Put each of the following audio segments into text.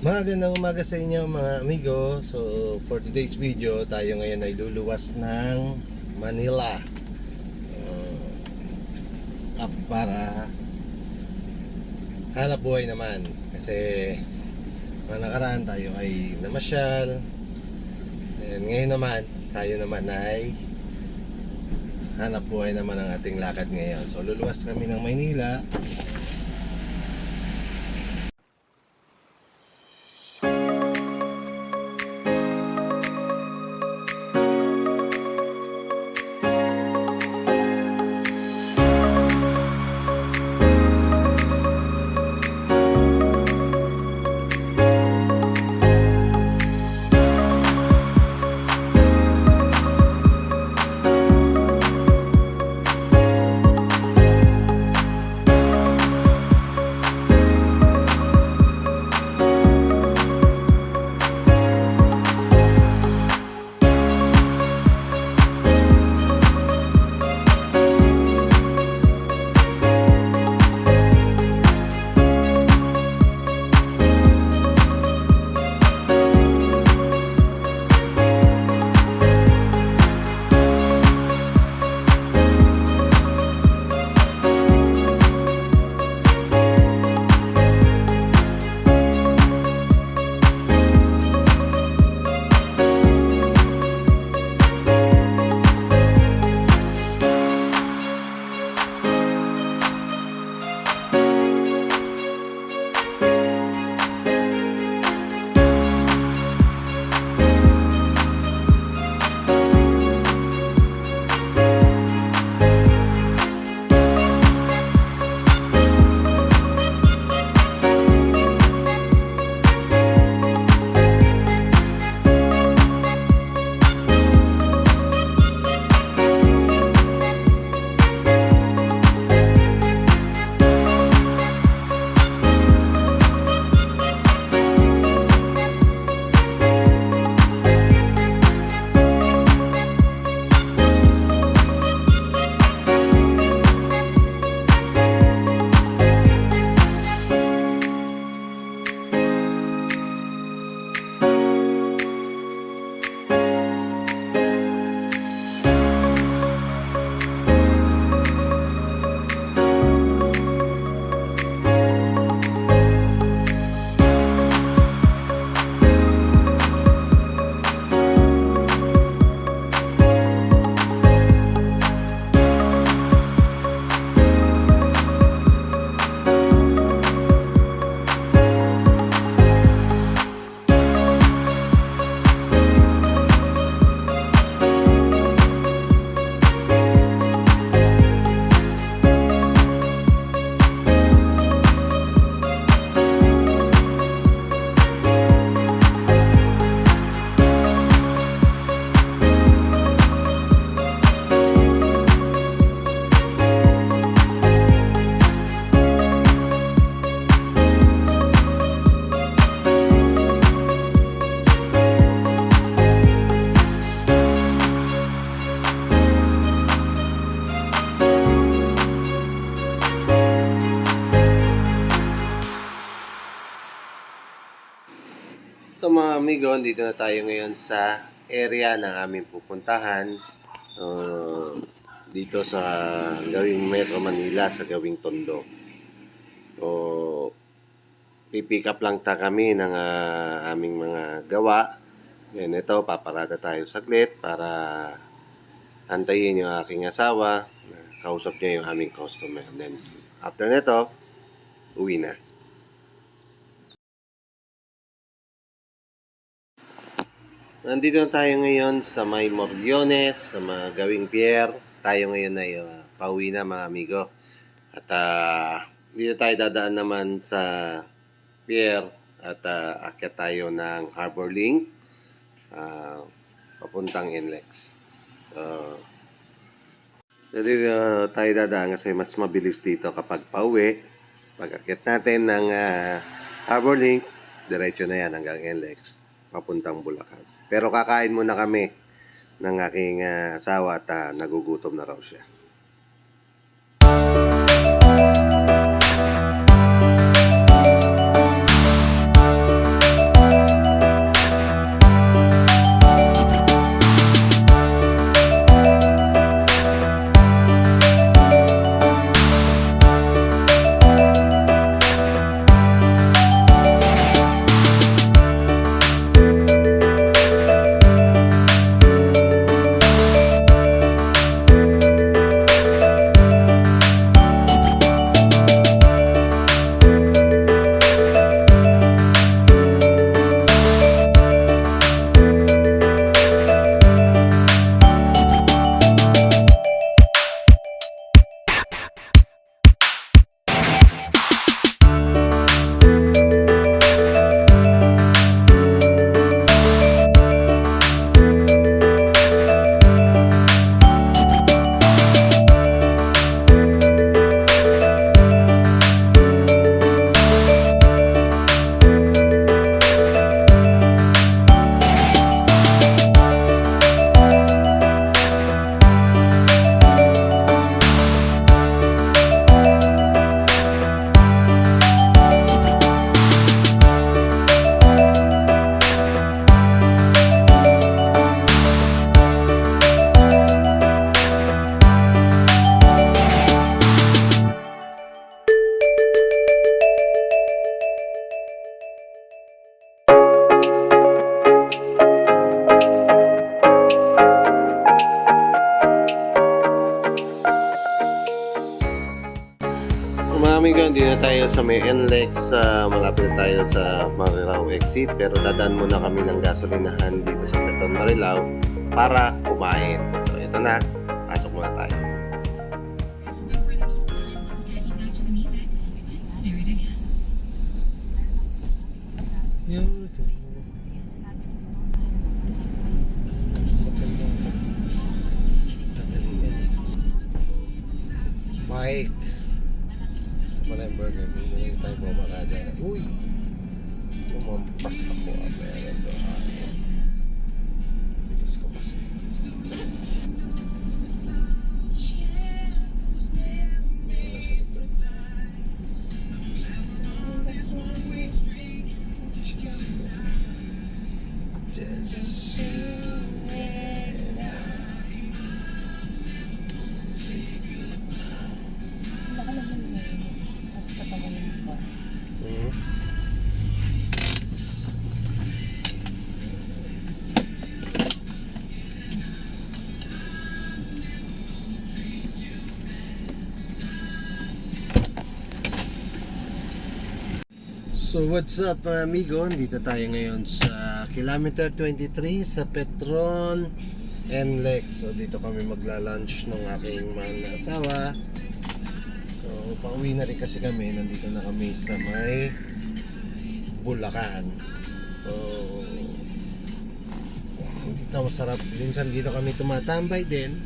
Magandang umaga sa inyo mga amigo. So for today's video tayo ngayon ay luluwas ng Manila. So, Up para Hanap buhay naman. Kasi mga nakaraan tayo ay namasyal. And ngayon naman Tayo naman ay Hanap buhay naman ang ating lakad ngayon. So luluwas kami ng Maynila So mga amigo, dito na tayo ngayon sa area ng aming pupuntahan. Uh, dito sa gawing Metro Manila, sa gawing Tondo. So, pipick up lang ta kami ng ah, aming mga gawa. Then ito, paparada tayo saglit para antayin yung aking asawa. Kausap niya yung aming customer. Then, after nito, uwi na. Nandito na tayo ngayon sa may Moriones, sa mga gawing pier. Tayo ngayon ay uh, pauwi na mga amigo. At ah, dito tayo dadaan naman sa pier at uh, akyat tayo ng Harbor Link ah, papuntang NLEX. So, dito uh, tayo dadaan kasi mas mabilis dito kapag pauwi. Pag akyat natin ng ah, Harbor Link, diretso na yan hanggang NLEX papuntang Bulacan. Pero kakain muna kami ng aking ah, asawa at ah, nagugutom na raw siya. Sa may NLEX, ah, malapit na tayo sa Marilao exit pero dadaan muna kami ng gasolinahan dito sa Petron Marilao para kumain. So ito na, pasok muna tayo. Mike. Burger. Hindi tayo bumakada. Uy! Lumampas ako. ah, Meron to. ah. Bilis ko kasi. Wala So what's up mga amigo? Dito tayo ngayon sa kilometer 23 sa Petron NLEX. So dito kami magla-lunch ng aking mahal asawa. So pauwi na rin kasi kami. Nandito na kami sa may Bulacan. So dito masarap. Minsan dito kami tumatambay din.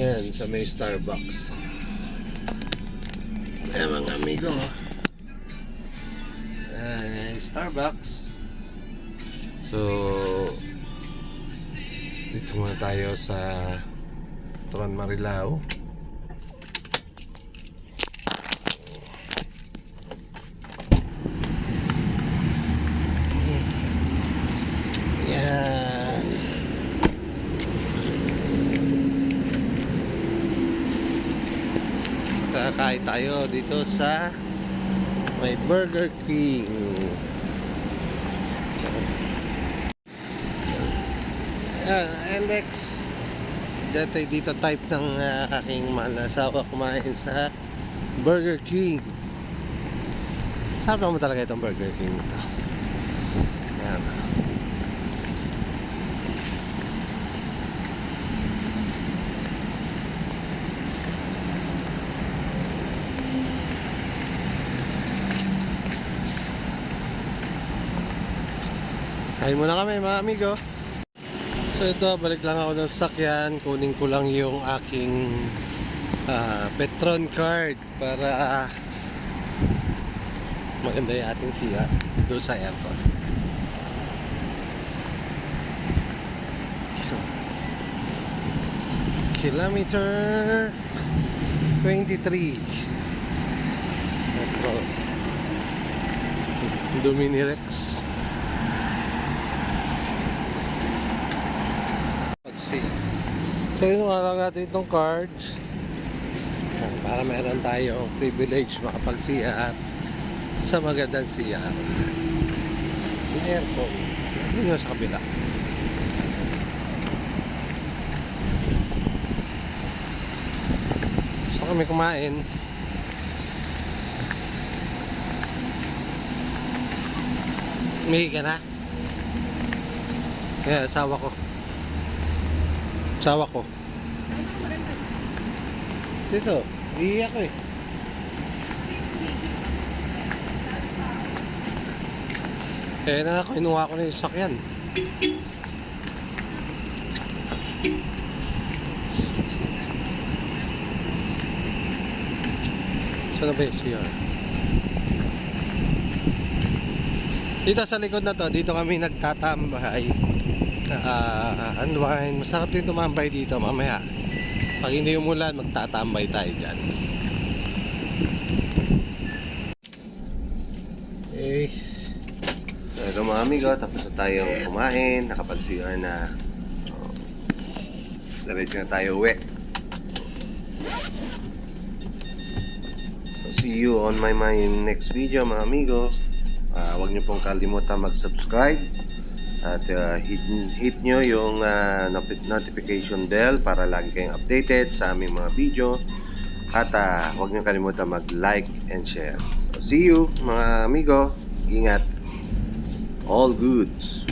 Yan, sa may Starbucks. Ayan mga amigo. Ayan, Starbucks. So, dito muna tayo sa Tron Marilao. Yan. Kakain tayo dito sa may Burger King. Yan, Alex. Diyan tayo dito type ng ah, aking mahal na asawa kumain sa Burger King. Sarap naman talaga itong Burger King na to. Yan. Kain muna kami mga amigo. So ito, balik lang ako ng sakyan. Kunin ko lang yung aking ah, Petron card para maganda yung ating siya doon sa aircon. So, kilometer 23 Petron Dominirex So, inuha lang natin itong cards para meron tayong privilege makapag-CR sa magandang CR. Yung aircon, yun yung sa kabila. Gusto kami kumain. May ka na? Kaya asawa ko. Asawa ko. Dito, iiyak ko eh. Na ako, inuha ko na yung sakyan. Saan na ba yung CR? Dito sa likod na to, dito kami nagtatambay. Uh, unwind. Masarap din tumambay dito mamaya. Pag hindi umulan, magtatambay tayo dyan. Okay. So, ito mga amigo, tapos na tayong kumain, nakapag-CR na. Oh, na tayo uwi. So, see you on my, my next video mga amigo. Ah, huwag niyo pong kalimutan mag-subscribe at uh, hit, hit nyo yung uh, notification bell para lagi kayong updated sa aming mga video. At uh, huwag nyo kalimutan mag like and share. So, see you mga amigo. Ingat. All goods.